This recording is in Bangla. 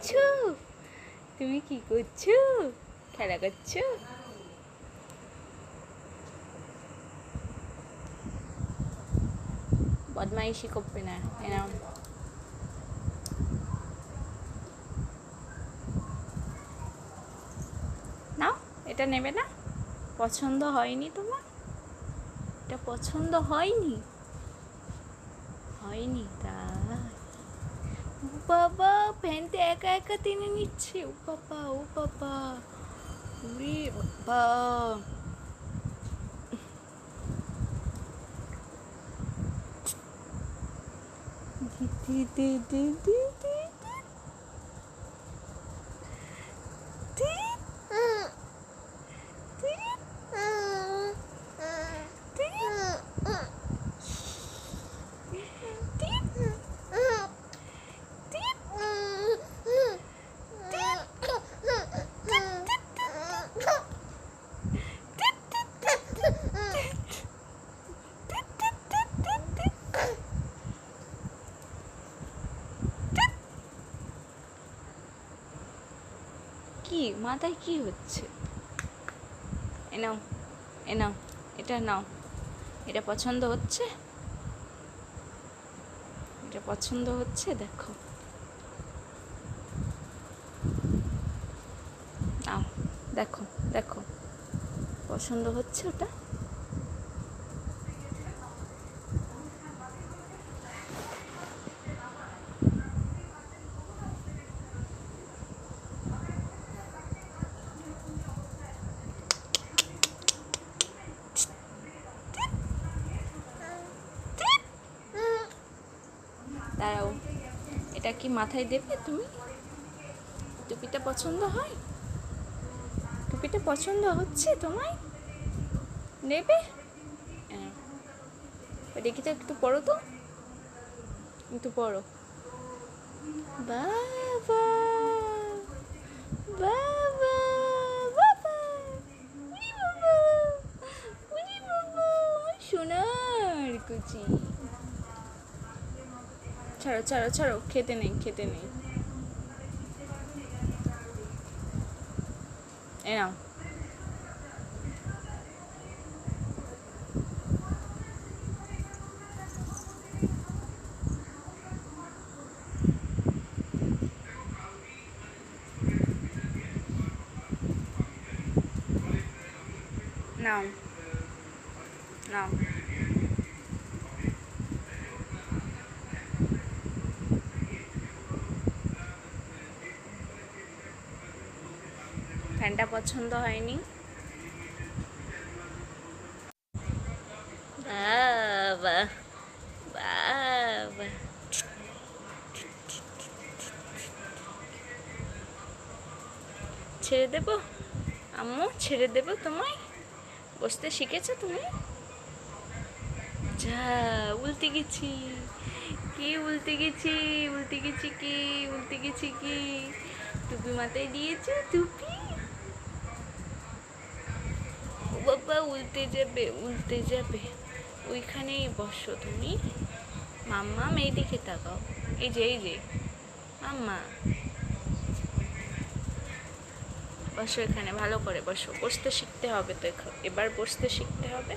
করছ? তুমি কি করছ? খেলা করছ? বদমাইশি করবে না, এনাও। নাও, এটা নেবে না? পছন্দ হয়নি তোমার? এটা পছন্দ হয়নি? হয়নি ও বাবা প্যান্টটা একা একা টেনে নিচ্ছে। ও বাবা ও বাবা উরে বাবা। দিদি দিদি দি। মাথায় কি হচ্ছে? এ নাও এ নাও, এটা নাও। এটা পছন্দ হচ্ছে? এটা পছন্দ হচ্ছে? দেখো। নাও, দেখো দেখো। পছন্দ হচ্ছে ওটা? দাঁড়াও। এটা কি মাথায় দেবে তুমি? টুপিটা পছন্দ হয়? টুপিটা পছন্দ হচ্ছে তোমায়? নেবে? হ্যাঁ। দেখি তো, একটু পড়ো তো। একটু পড়ো বাবা বাবা বাবা। সোনার কুচি। ছাড়ো ছাড়ো ছাড়ো খেতে নেই খেতে নেই। এ নাও। নাও। নাও। ফ্যানটা পছন্দ হয়নি। বাবা বাবা। ছেড়ে দেবো? আম্মু, ছেড়ে দেবো তোমায়? বসতে শিখেছো তুমি? যা, উল্টে গেছি। কি উল্টে গেছি? উল্টে গেছি কি? উল্টে গেছি কি? টুপি মাথায় দিয়েছ, টুপি? বাবা, উল্টে যাবে উল্টে যাবে। ওইখানেই বসো তুমি। মাম্মা, মেয়েদিকে দিকে তাকাও। এই যে এই যে। মাম্মা। বসো এখানে, ভালো করে বসো। বসতে শিখতে হবে তো এবার বসতে শিখতে হবে।